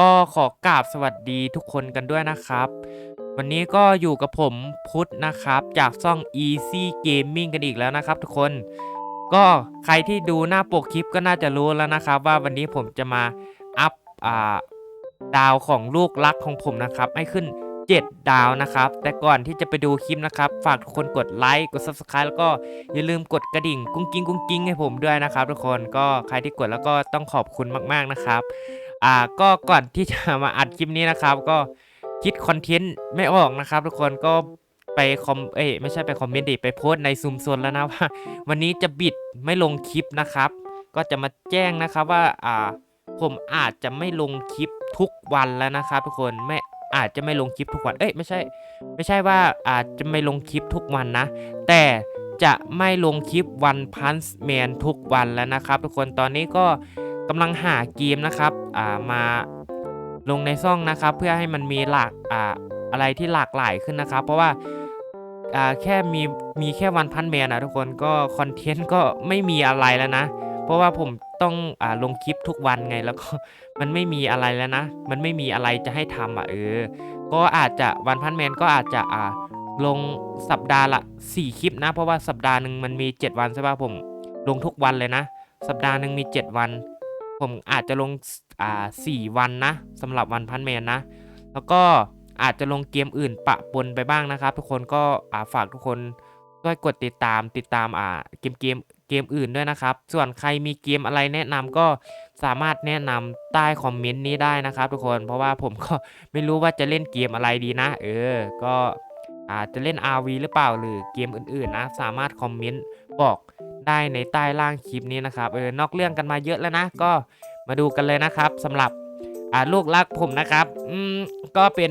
ก็ขอกราบสวัสดีทุกคนกันด้วยนะครับ วันนี้ก็อยู่กับผมพุทธนะครับ จากช่อง Easy Gaming กันอีกแล้วนะครับ ทุกคนก็ใครที่ดูหน้าปกคลิปก็น่าจะรู้แล้วนะครับ ว่าวันนี้ผมจะมาอัพอ่าดาวของลูกรักของผมนะครับ ให้ขึ้น 7 ดาวนะครับ แต่ก่อนที่จะไปดูคลิปนะครับ ฝากทุกคนกดไลค์กด Subscribe แล้วก็อย่าลืมกดกระดิ่ง กุ้งกิ้งกุ้งกิ้งให้ผมด้วยนะครับ ทุกคนก็ใครที่กดแล้วก็ต้องขอบคุณมาก ๆนะครับ อ่าก็ก่อนที่จะมาอัดคลิปนี้นะครับ ก็คิดคอนเทนต์ไม่ออกนะครับ ทุกคนก็ไปคอมเอ้ยไม่ใช่ไปคอมเมนต์ดิไปโพสในซูมโซนแล้วนะว่า วันนี้จะบิดไม่ลงคลิปนะครับ ก็จะมาแจ้งนะครับว่าอ่าผมอาจจะไม่ลงคลิปทุกวันแล้วนะครับทุกคนไม่อาจจะไม่ลงคลิปทุกวัน เอ้ยไม่ใช่ ไม่ใช่ว่าอาจจะไม่ลงคลิปทุกวันนะ แต่จะไม่ลงคลิปวันพันส์แมนทุกวันแล้วนะครับ ทุกคนตอนนี้ก็ กำลังหาเกมนะครับมาลงในซ่องนะครับ เพื่อให้มันมีหลากออะไรที่หลากหลายขึ้นนะครับ เพราะว่าแค่มีมีแค่วันพันแมนนะทุกคนก็คอนเทนต์ก็ไม่มีอะไรแล้วนะ เพราะว่าผมต้องอลงคลิปทุกวันไงแล้วก็มันไม่มีอะไรแล้วนะ มันไม่มีอะไรจะให้ทำอะเออ ก็อาจจะวันพันแมนก็อาจจะอ่าลงสัปดาห์ละ 4 คลิปนะ เพราะว่าสัปดาห์หนึ่งมันมี 7 วันใช่ป่ะผม ลงทุกวันเลยนะ สัปดาห์หนึ่งมี 7 วัน ผมอาจจะลงอ่าสี่วันนะสำหรับวันพันแมนนะ แล้วก็อาจจะลงเกมอื่นปะปนไปบ้างนะครับ ทุกคนก็อ่าฝากทุกคนช่วยกดติดตามติดตามอ่าเกมเกมเกมอื่นด้วยนะครับ ส่วนใครมีเกมอะไรแนะนำก็สามารถแนะนำใต้คอมเมนต์นี้ได้นะครับ ทุกคนเพราะว่าผมก็ไม่รู้ว่าจะเล่นเกมอะไรดีนะ เออ ก็อาจจะเล่น RV หรือเปล่าหรือเกมอื่นๆนะ สามารถคอมเมนต์บอก ได้ในใต้ล่างคลิปนี้นะครับเออนอกเรื่องกันมาเยอะแล้วนะ ก็มาดูกันเลยนะครับสำหรับอ่าลูกรักผมนะครับอืมก็เป็น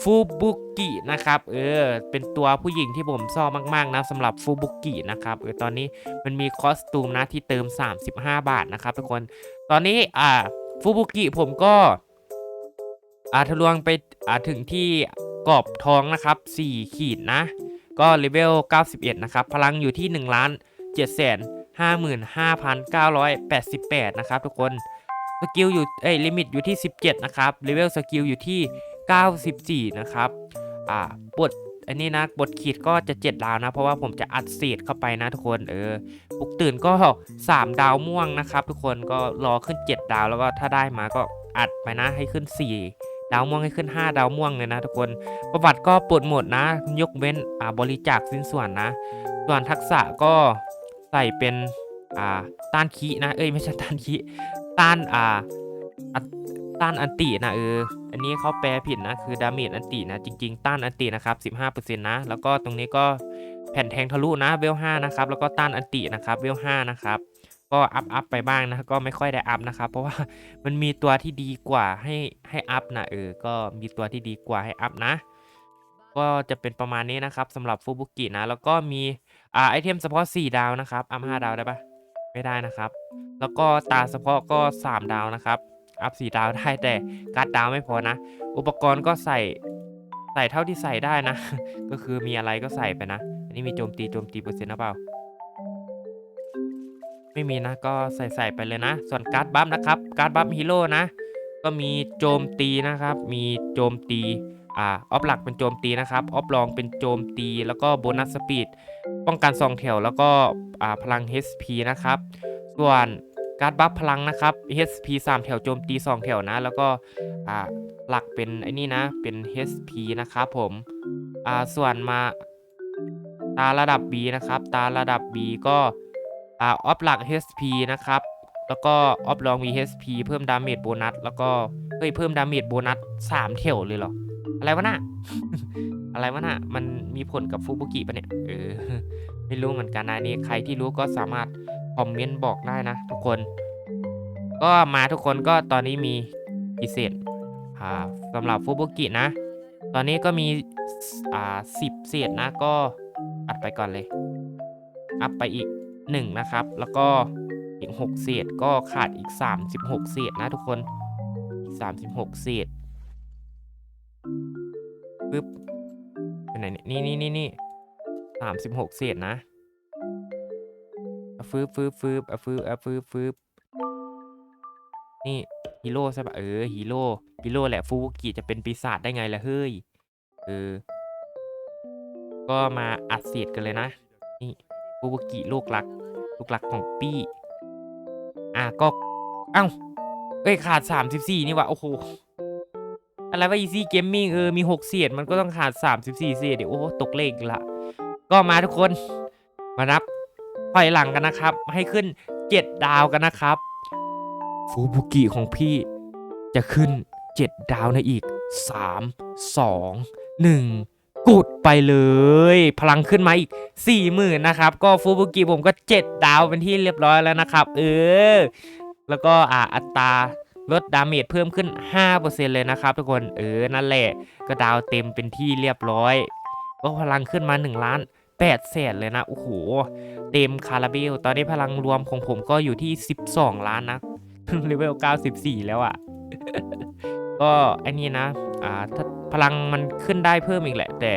ฟูบุกินะครับเออเป็นตัวผู้หญิงที่ผมชอบมากๆนะสำหรับฟูบุกินะครับเออตอนนี้มันมีคอสตูมนะที่เติม 35 บาทนะครับทุกคนตอนนี้อ่าฟูบุกิผมก็อ่าทะลวงไปอ่าถึงที่กรอบทองนะครับ 4 ขีดนะ ก็เลเวล91 นะครับ พลังอยู่ที่ 1 ล้าน 7แสน55,988 นะครับทุกคนสกิลอยู่เอ้ยลิมิตอยู่ที่ 17 นะครับเลเวลสกิลอยู่ที่ 94 นะครับอ่าบทอันนี้นะบทขีดก็จะ 7 ดาวนะ เพราะว่าผมจะอัดเศษเข้าไปนะทุกคนเออปลุกตื่นก็ 3 ดาวม่วงนะครับ ทุกคนก็รอขึ้น 7 ดาวแล้วก็ถ้าได้มาก็อัดไปนะให้ขึ้น 4 ดาวม่วงให้ขึ้น 5 ดาวม่วงเลยนะ ทุกคนประวัติก็ปลดหมดนะ ยกเว้นอ่าบริจาคสิ้นส่วนนะ ส่วนทักษะก็ ใส่เป็นอ่าต้านคีนะเอ้ยไม่ใช่ต้านคีต้านอ่าอัตต้านอันตินะเอออันนี้เขาแปลผิดนะคือดาเมจอันตินะจริงๆ ต้านอันตินะครับ15%นะแล้วก็ตรงนี้ก็แผ่นแทงทะลุนะเวล5นะครับแล้วก็ต้านอันตินะครับเวล5นะครับก็อัพอัพไปบ้างนะก็ไม่ค่อยได้อัพนะครับเพราะว่ามันมีตัวที่ดีกว่าให้ให้อัพนะเออก็มีตัวที่ดีกว่าให้อัพนะ ก็จะเป็นประมาณนี้นะครับสำหรับฟูบุกินะแล้วก็มี อ่าไอเทมเฉพาะ4ดาวนะครับอัพ5ดาวได้ปะไม่ได้นะครับ แล้วก็ตาเฉพาะก็ 3 ดาวนะครับ อัพ4ดาวได้แต่การ์ดดาวไม่พอนะ อุปกรณ์ก็ใส่ใส่เท่าที่ใส่ได้นะ ก็คือมีอะไรก็ใส่ไปนะ อันนี้มีโจมตีโจมตีเปอร์เซ็นต์หรือเปล่า ไม่มีนะก็ใส่ใส่ไปเลยนะ ส่วนการ์ดบัฟนะครับ การ์ดบัฟฮีโร่นะ ก็มีโจมตีนะครับ มีโจมตี อ่าออฟหลักเป็นโจมตีนะครับ ออฟรองเป็นโจมตี แล้วก็โบนัสสปีด ป้องกันสองแถว แล้วก็พลัง HP นะครับ ส่วนการบัฟพลังนะครับ HP 3 แถวโจมตี 2 แถวนะ แล้วก็หลักเป็นไอ้นี่นะ เป็น HP นะครับผมส่วนมาตาระดับ B นะครับ ตาระดับ B ก็อ่าออฟหลัก HP นะครับ แล้วก็ออฟรองมี HP เพิ่มดาเมจโบนัส แล้วก็เฮ้ยเพิ่มดาเมจโบนัส 3 แถวเลยเหรอ อะไรวะน่ะ อะไรวะน่ะ มันมีผลกับฟูบุกิปะเนี่ย เออ ไม่รู้เหมือนกันนะนี่ใครที่รู้ก็สามารถคอมเมนต์บอกได้นะทุกคน ก็มาทุกคนก็ตอนนี้มีกี่เศษอ่าสำหรับฟูบุกินะ ตอนนี้ก็มีอ่าสิบเศษนะ ก็อัดไปก่อนเลย อัพไปอีก1นะครับ แล้วก็อีก 6 เศษก็ขาดอีก 36 เศษนะทุกคนอีก36 เศษ ปึ๊บไปไหนเนี่ยนี่นี่นี่นี่สามสิบหกเศษนะอะฟืบฟืบฟืบอะฟืบอะฟืบฟืบนี่ฮีโร่ใช่ปะเออฮีโร่ฮีโร่แหละฟูบุกิจะเป็นปีศาจได้ไงล่ะเฮ้ยเออก็มาอัดเสียดกันเลยนะ นี่ฟูบุกิลูกรักลูกรักของปี้อะก็เอ้าเอ้ยขาด34นี่วะโอ้โห อะไรว่า Easy Gaming เออ มี 6 เสียด มันก็ต้องขาด 34 เสียดเดี๋ยวโอ้ตกเลขละ ก็มาทุกคน มานับถอยหลังกันนะครับ ให้ขึ้น 7 ดาวกันนะครับ ฟูบุกิของพี่จะขึ้น 7 ดาวในอีก 3 2 1กดไปเลย พลังขึ้นมาอีก 40,000นะครับ ก็ฟูบุกิผมก็ 7 ดาวเป็นที่เรียบร้อยแล้วนะครับ เออ แล้วก็อ่าอัตรา ลดดาเมจเพิ่มขึ้น 5%เลยนะครับทุกคนเออนั่นแหละก็ดาวเต็มเป็นที่เรียบร้อยก็พลังขึ้นมา1ล้าน8แสนเลยนะโอ้โหเต็มคาราเบล ตอนนี้พลังรวมของผมก็อยู่ที่ 12 ล้านนะเลเวล94 แล้วอะ่ะ ก็ไอ้นี่นะ อ่าถ้าพลังมันขึ้นได้เพิ่มอีกแหละ แต่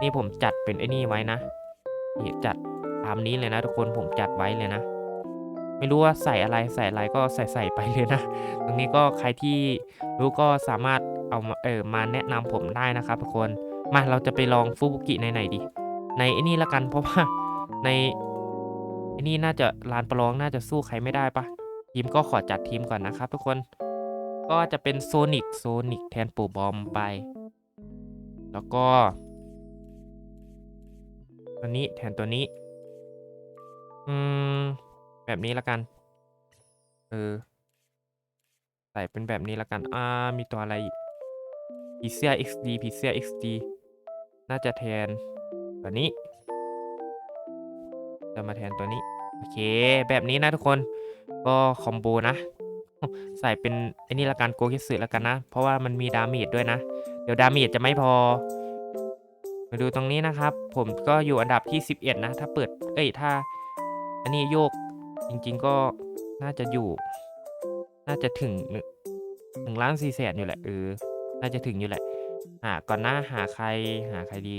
นี่ผมจัดเป็นไอ้นี่ไว้นะนี่จัดตามนี้เลยนะทุกคนผมจัดไว้เลยนะ ไม่รู้ว่าใส่อะไรใส่อะไรก็ใส่ใส่ไปเลยนะ ตรงนี้ก็ใครที่รู้ก็สามารถเอามาเออมาแนะนำผมได้นะครับทุกคนมาเราจะไปลองฟูบุกิในไหนดี ในไอ้นี่ละกันเพราะว่าในไอ้นี่น่าจะลานประลองน่าจะสู้ใครไม่ได้ปะทีมก็ขอจัดทีมก่อนนะครับทุกคนก็จะเป็นโซนิกโซนิกแทนปูบอมไป แล้วก็ตัวนี้แทนตัวนี้ อืม แบบนี้ละกัน เออ ใส่เป็นแบบนี้ละกัน อ่า มีตัวอะไรอีกพีเซีย XD พีเซีย XD น่าจะแทนตัวนี้ จะมาแทนตัวนี้ โอเค แบบนี้นะทุกคน ก็คอมโบนะ ใส่เป็นไอ้นี่ละกันโกคิสึละกันนะ เพราะว่ามันมีดาเมจด้วยนะ เดี๋ยวดาเมจจะไม่พอ มาดูตรงนี้นะครับ ผมก็อยู่อันดับที่ 11 นะ ถ้าเปิด เอ้ย ถ้า อันนี้โยก จริงๆก็น่าจะอยู่ น่าจะถึงหนึ่งล้านสี่แสนอยู่แหละเออน่าจะถึงอยู่แหละหาก่อนหน้าหาใครหาใครดี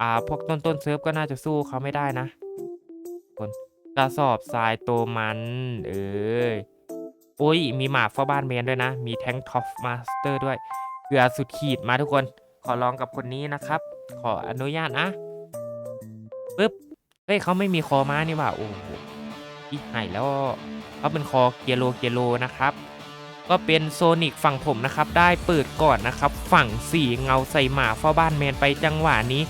อ่าพวกต้นต้นเซิร์ฟก็น่าจะสู้เขาไม่ได้นะ คนกระสอบทรายโตมัน เออโอ้ย มีหมาเฝ้าบ้านเมนด้วยนะ มีแทงท็อปมาสเตอร์ด้วยเกลือสุดขีดมาทุกคน ขอลองกับคนนี้นะครับ ขออนุญาตนะปึ๊บเฮ้ยเขาไม่มีคอม้านี่ว่าโอ้โห อีกหายแล้วเขาเป็นคอเกียโลเกียโลนะครับ ก็เป็นโซนิกฝั่งผมนะครับ ได้เปิดก่อนนะครับ ฝั่งสีเงาใส่หมาเฝ้าบ้านแมนไปจังหวะนี้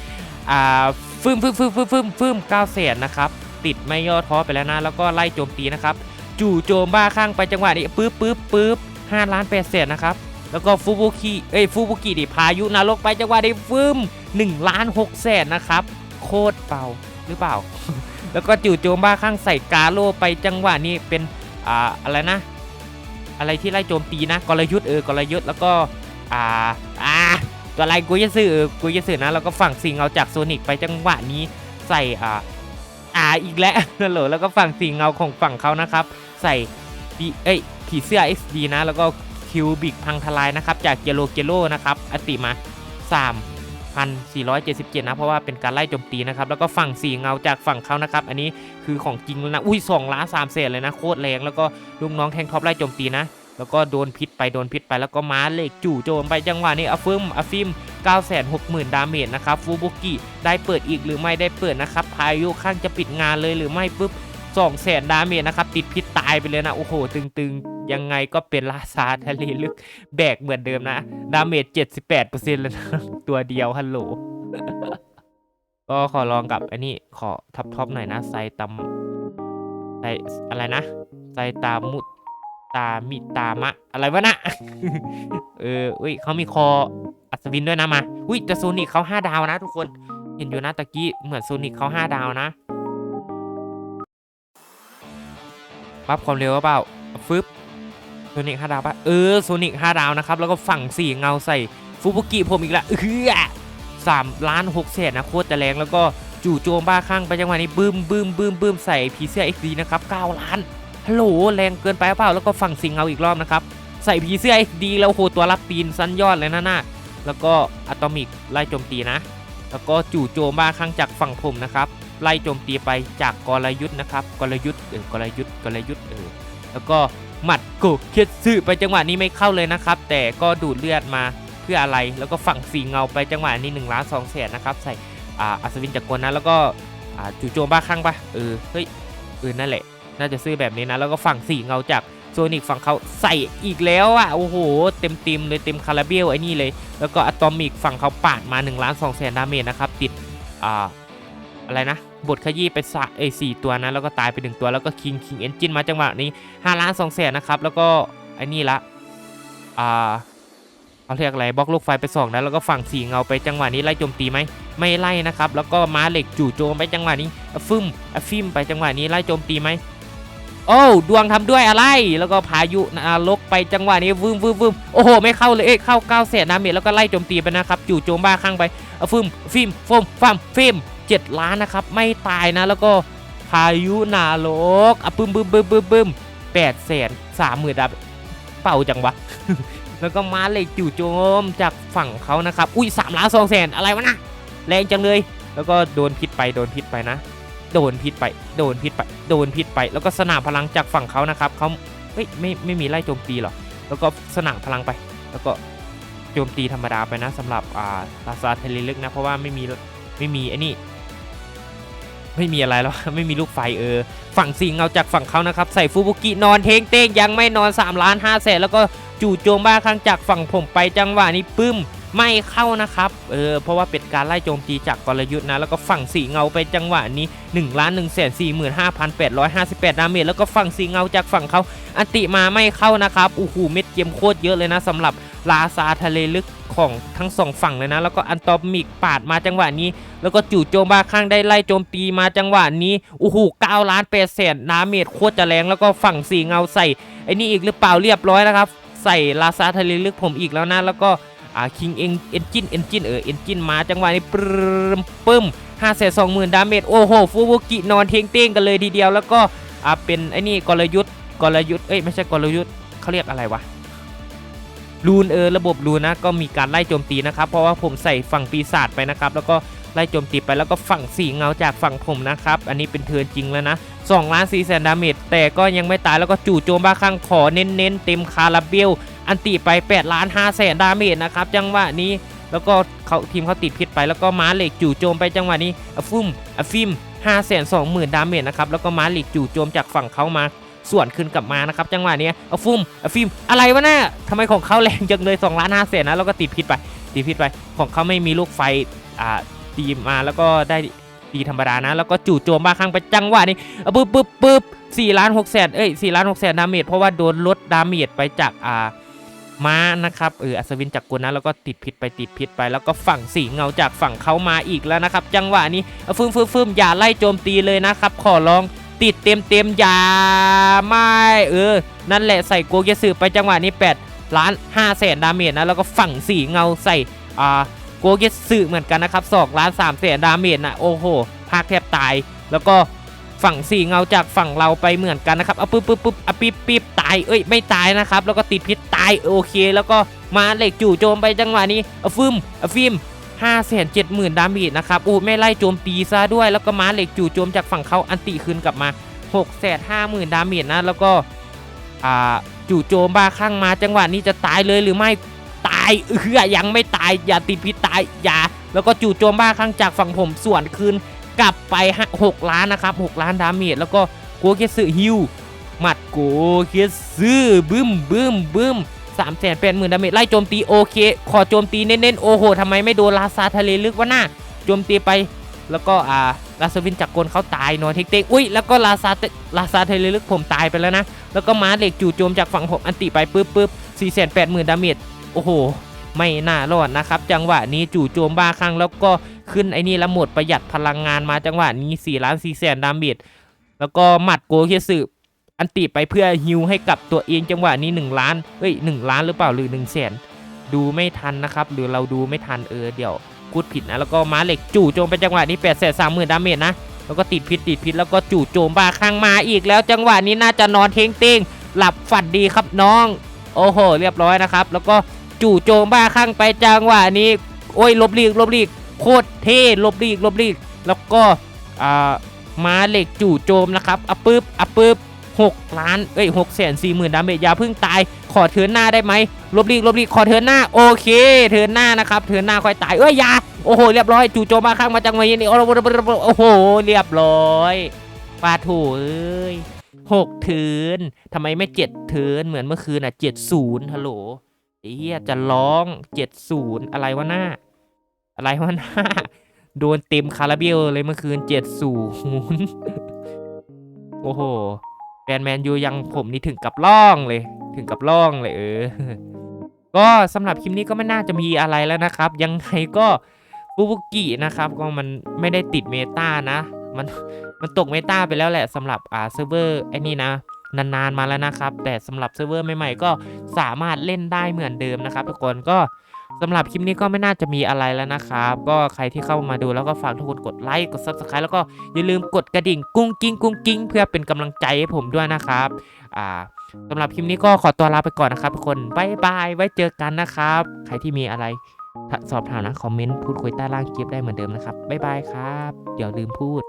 อ่าฟึ่มฟึ่มฟึ่มฟึ่มฟึ่มฟึ่มเก้าแสนนะครับ ติดไม่ย่อท้อไปแล้วนะ แล้วก็ไล่โจมตีนะครับ จู่โจมบ้าข้างไปจังหวะนี้ปึ๊บปึ๊บปึ๊บห้าล้านแปดแสนนะครับแล้วก็ฟูบุกิเอ้ยฟูบุกิดิพายุนรกไปจังหวะนี้ฟึ่มหนึ่งล้านหกแสนนะครับ โคตรเป่า หรือเปล่า แล้วก็จู่โจมบ้าข้างใส่กาโลไปจังหวะนี้เป็นอ่าอะไรนะ อะไรที่ไล่โจมตีนะกลยุทธ์เออกลยุทธ์แล้วก็อ่าอ่าตัวอะไรกูจะซื้อเออกูจะซื้อนะแล้วก็ฝั่งสิงเอาจากโซนิกไปจังหวะนี้ใส่อ่าอ่าอีกแล้วฮัลโหลแล้วก็ฝั่งสิงเอาของฝั่งเขานะครับ ใส่ปีเอ้ยผีเสื้อ XD นะ แล้วก็คิวบิกพังทลายนะครับ จากเกโลเกโลนะครับอติมา 3,477 นะ เพราะว่าเป็นการไล่โจมตีนะครับ แล้วก็ฝั่งสีเงาจากฝั่งเขานะครับ อันนี้คือของจริงแล้วนะ อุ้ย2ล้าน3เศษเลยนะ โคตรแรง แล้วก็ลูกน้องแทงท็อปไล่โจมตีนะ แล้วก็โดนพิษไป โดนพิษไป แล้วก็ม้าเหล็กจู่โจมไปจังหวะนี้อาฟิมอาฟิม960,000 ดาเมจนะครับ ฟูบุกิได้เปิดอีกหรือไม่ได้เปิดนะครับ พายุข้างจะปิดงานเลยหรือไม่ปุ๊บ2 0 0แสนดาเมจนะครับ ติดพิษตายไปเลยนะ โอ้โห ตึงๆ ยังไงก็เป็นลาซาทะเลลึกแบกเหมือนเดิมนะ ดาเมจ 78%เลยนะตัวเดียวฮัลโหล ก็ขอลองกับอันนี้ขอท็อปท็อปหน่อยนะไซตัมไซอะไรนะไซตามุตามิตามะ อะไรวะนะเอออุ้ยเขามีคออัศวินด้วยนะมา อุ้ยแต่โซนิกเขา5ดาวนะทุกคน เห็นอยู่นะตะกี้เหมือนโซนิกเขา5ดาวนะปั๊บความเร็วหรือเปล่าฟึบ โซนิก5ดาวปะเออโซนิก5ดาวนะครับ แล้วก็ฝั่งสี่เงาใส่ฟูบุกิผมอีกละเฮือสามล้านหกแสนนะโคตรจะแรงแล้วก็จู่โจมบ้าข้างไปจังหวะนี้บึ้มบึ้มบึ้มบึ้มใส่พีเซียเอ็กดีนะครับ9ล้านฮัลโหลแรงเกินไปเปล่าแล้วก็ฝั่งสิงเงาอีกรอบนะครับใส่พีเซียเอ็กดีแล้วโหตัวรับตีนสั้นยอดเลยนะน่าแล้วก็อะตอมิกไล่โจมตีนะ แล้วก็จู่โจมบ้าข้างจากฝั่งผมนะครับไล่โจมตีไปจากกลยุทธ์นะครับกลยุทธ์เออกลยุทธ์กลยุทธ์เออแล้วก็ หมัดโกเคียสึไปจังหวะนี้ไม่เข้าเลยนะครับ แต่ก็ดูดเลือดมาเพื่ออะไร แล้วก็ฝั่งสีเงาไปจังหวะนี้1ล้าน2แสนนะครับ ใส่อ่าอัศวินจักกลนะแล้วก็อ่าจู่โจมบ้าคลั่งปะเออเฮ้ยเออนั่นแหละ น่าจะซื้อแบบนี้นะ แล้วก็ฝั่งสีเงาจากโซนิกฝั่งเขาใส่อีกแล้วอะโอ้โห เต็มเต็มเลยเต็มคาราเบลไอ้นี่เลย แล้วก็อะตอมิกฝั่งเขาปาดมา1ล้าน2แสนดาเมจนะครับติดอ่า อะไรนะ บทขยี้ไปสะเอสี่ตัวนะ แล้วก็ตายไปหนึ่งตัว แล้วก็คิงคิงเอนจินมาจังหวะนี้5ล้าน2แสนนะครับ แล้วก็ไอ้นี่ละ อ่าเขาเรียกอะไรบล็อกลูกไฟไปสองนะแล้วก็ฝั่งสีเงาไปจังหวะนี้ไล่โจมตีไหมไม่ไล่นะครับ แล้วก็ม้าเหล็กจู่โจมไปจังหวะนี้ฟึมฟิมไปจังหวะนี้ไล่โจมตีไหมโอ้ดวงทำด้วยอะไร แล้วก็พายุนรกไปจังหวะนี้วืมวืมวืมโอ้โห ไม่เข้าเลยเอ้ยเข้าเก้าเศษดาเมจแล้วก็ไล่โจมตีไปนะครับ จู่โจมบ้าข้างไปเอาฟิมฟิมฟมฟัมฟิม เจ็ดล้านนะครับ ไม่ตายนะ แล้วก็พายุนรกอะปึ้มบึ้มบึ้มบึ้มบึ้มแปดแสนสามหมื่นดาเป่าจังวะ แล้วก็มาเหล็กจู่โจมจากฝั่งเขานะครับ อุ้ยสามล้านสองแสนอะไรวะนะแรงจังเลย แล้วก็โดนพิษไปโดนพิษไปนะ โดนพิษไป โดนพิษไป โดนพิษไป แล้วก็สนามพลังจากฝั่งเขานะครับเขาเฮ้ยไม่ไม่มีไล่โจมตีหรอ แล้วก็สนามพลังไป แล้วก็โจมตีธรรมดาไปนะสำหรับอ่าลาซาเทเลลึกนะเพราะว่าไม่มีไม่มีไอ้นี่ ไม่มีอะไรแล้วไม่มีลูกไฟเออ ฝั่งสิงเงาจากฝั่งเขานะครับ ใส่ฟูบุกินอนเทงเต้งยังไม่นอน3ล้าน5แสนแล้วก็จู่โจมบ้าข้างจากฝั่งผมไปจังหวะนี้ปึ้มไม่เข้านะครับ เออ เพราะว่าเป็นการไล่โจมตีจากกลยุทธ์นะ แล้วก็ฝั่งสีเงาไปจังหวะนี้1ล้าน1 4 4 5 8 5 8ดร้อยห้าสิบแปดนาเมจแล้วก็ฝั่งสีเงาจากฝั่งเขาอันติมาไม่เข้านะครับโอ้โหเม็ดเกมโคตรเยอะเลยนะสำหรับลาซาทะเลลึก ของทั้งสองฝั่งเลยนะ แล้วก็อันตอมิกปาดมาจังหวะนี้ แล้วก็จู่โจมบ้าข้างได้ไล่โจมตีมาจังหวะนี้โอ้โห9ล้าน8แสนดาเมจโคตรจะแรงแล้วก็ฝั่งสีเงาใส่ไอ้นี่อีกหรือเปล่าเรียบร้อยนะครับ ใส่ลาซาทะเลลึกผมอีกแล้วนะ แล้วก็อ่าคิงเองเอนจินเอนจินเออเอนจินมาจังหวะนี้ปรึมปึ้มห้าแสนสองหมื่นดาเมจโอ้โหฟูบุกินอนเทงเต้งกันเลยทีเดียวแล้วก็อ่าเป็นไอ้นี่กลยุทธ์กลยุทธ์เอ้ยไม่ใช่กลยุทธ์เขาเรียกอะไรวะ รูนเออระบบรูนนะก็มีการไล่โจมตีนะครับ เพราะว่าผมใส่ฝั่งปีศาจไปนะครับ แล้วก็ไล่โจมตีไปแล้วก็ฝั่งสีเงาจากฝั่งผมนะครับ อันนี้เป็นเทิร์นจริงแล้วนะ2ล้าน4แสนดาเมจแต่ก็ยังไม่ตายแล้วก็จู่โจมบ้าข้างขอเน้นๆเต็มคาราเบลอันติไป8ล้าน5แสนดาเมจนะครับจังหวะนี้แล้วก็เขาทีมเขาติดพิษไปแล้วก็ม้าเหล็กจู่โจมไปจังหวะนี้อฟุ่มอฟิม5แสน2หมื่นดาเมจนะครับแล้วก็ม้าเหล็กจู่โจมจากฝั่งเขามา ส่วนขึ้นกลับมานะครับจังหวะนี้อะฟุ่มอะฟิมอะไรวะน่ะทำไมของเขาแรงจังเลย2ล้าน5แสนนะแล้วก็ติดพิษไปติดพิษไปของเขาไม่มีลูกไฟอ่าตีมาแล้วก็ได้ตีธรรมดานะ แล้วก็จู่โจมบ้าข้างไปจังหวะนี้อะปึ๊บปึ๊บปึ๊บสี่ล้านหกแสนเอ้ยสี่ล้านหกแสนดาเมจเพราะว่าโดนลดดาเมจไปจากอ่าม้านะครับเอออัศวินจักกลนะแล้วก็ติดพิษไปติดพิษไป แล้วก็ฝั่งสีเงาจากฝั่งเขามาอีกแล้วนะครับ จังหวะนี้ฟึ่มฟึ่มฟึ่มอย่าไล่โจมตีเลยนะครับ ขอร้อง ติดเต็มเต็มอย่าไม่เออ นั่นแหละใส่โกเกสึไปจังหวะนี้8ล้าน5แสนดาเมจนะแล้วก็ฝั่งสีเงาใส่อ่าโกเกสึเหมือนกันนะครับ2ล้าน3แสนดาเมจนะโอ้โหภาคแทบตาย แล้วก็ฝั่งสีเงาจากฝั่งเราไปเหมือนกันนะครับเอาปึ๊บปึ๊บปึ๊บเอะปิ๊บปิ๊บตายเอ้ยไม่ตายนะครับแล้วก็ติดพิษตายโอเค แล้วก็มาเหล็กจู่โจมไปจังหวะนี้เอาฟึมเอาฟิม ห้าแสนเจ็ดหมื่นดาเมจนะครับโอ้ไม่ไล่โจมตีซะด้วย แล้วก็ม้าเหล็กจู่โจมจากฝั่งเขาอันติคืนกลับมา6กแสนห้าหมื่นดาเมจนะ แล้วก็จู่โจมบ้าข้างมาจังหวะนี้จะตายเลยหรือไม่ตายเออยังไม่ตายอย่าติดพิษตายอย่าแล้วก็จู่โจมบ้าข้างจากฝั่งผมส่วนคืนกลับไป6ล้านนะครับ6ล้านดาเมจแล้วก็โกเกสึฮิวหมัดโกเกสึบึ้มบึ้มบึ้ม สามแสนแปดหมื่นดาเมจไล่โจมตีโอเค ขอโจมตีเน้นๆโอ้โหทำไมไม่โดนลาซาทะเลลึกวะน่าโจมตีไปแล้วก็อ่าลาสวินจักรกลเขาตายนอนเทคเต็กอุ้ยแล้วก็ลาซาลาซาทะเลลึกผมตายไปแล้วนะ แล้วก็ม้าเหล็กจู่โจมจากฝั่งผมอันติไปปุ๊บปุ๊บสี่แสนแปดหมื่นดาเมจโอ้โห ไม่น่ารอดนะครับ จังหวะนี้จู่โจมบ้าคลั่งแล้วก็ขึ้นไอ้นี่ละหมดประหยัดพลังงานมาจังหวะนี้4ล้าน4แสนดาเมจแล้วก็หมัดโกเคสึ อันติไปเพื่อฮิวให้กับตัวเองจังหวะนี้ 1 ล้านเอ้ย1ล้านหรือเปล่าหรือ1แสนดูไม่ทันนะครับ หรือเราดูไม่ทันเออเดี๋ยวพูดผิดนะแล้วก็ม้าเหล็กจู่โจมไปจังหวะนี้8แสนสามหมื่นดาเมจนะแล้วก็ติดพิษติดพิษแล้วก็จู่โจมบ้าคลังมาอีกแล้วจังหวะนี้น่าจะนอนเทงเต้งหลับฝันดีครับน้อง โอ้โห เรียบร้อยนะครับ แล้วก็จู่โจมบ้าคลังไปจังหวะนี้ โอ้ยลบลีกลบลีกโคตรเท่ลบลีกลบลีกแล้วก็อ่าม้าเหล็กจู่โจมนะครับอะปึ๊บอะปึ๊บ 6 ล้าน เอ้ย6แสนสี่หมื่นดาเมจอย่าเพิ่งตาย ขอเทินหน้าได้ไหมลบลีกลบลีกขอเทินหน้า โอเค เทินหน้านะครับ เทินหน้าค่อยตาย เอ้ยอยา โอ้โห เรียบร้อย จู่โจมมาข้างมาจังหวะนี้โอ้โหโอ้โหเรียบร้อยปาถูเอ้ยหกเทินทำไมไม่เจ็ดเทินเหมือนเมื่อคืนอะเจ็ดศูนย์ฮัลโหลไอ้เหี้ยจะร้องเจ็ดศูนย์อะไรวะหน้า อะไรวะหน้า โดนเต็มคาราเบลเลยเมื่อคืนเจ็ดศูนย์โอ้โห แฟนแมนยูยังผมนี่ถึงกับล่องเลย ถึงกับล่องเลยเออ ก็สำหรับคลิปนี้ก็ไม่น่าจะมีอะไรแล้วนะครับ ยังไงก็ฟูบุกินะครับก็มันไม่ได้ติดเมตานะ มันมันตกเมตาไปแล้วแหละสำหรับอ่าเซิร์ฟเวอร์ไอ้นี่นะนานๆมาแล้วนะครับ แต่สำหรับเซิร์ฟเวอร์ใหม่ๆก็สามารถเล่นได้เหมือนเดิมนะครับ ทุกคนก็ สำหรับคลิปนี้ก็ไม่น่าจะมีอะไรแล้วนะครับ ก็ใครที่เข้ามาดูแล้วก็ฝากทุกคนกดไลค์กด subscribe แล้วก็อย่าลืมกดกระดิ่งกุ้งกิ้งกุ้งกิ้งเพื่อเป็นกำลังใจให้ผมด้วยนะครับอ่าสำหรับคลิปนี้ก็ขอตัวลาไปก่อนนะครับทุกคนบายบายไว้เจอกันนะครับ ใครที่มีอะไรสอบถามนะคอมเมนต์พูดคุยใต้ล่างคลิปได้เหมือนเดิมนะครับบายบายครับ เดี๋ยวลืมพูด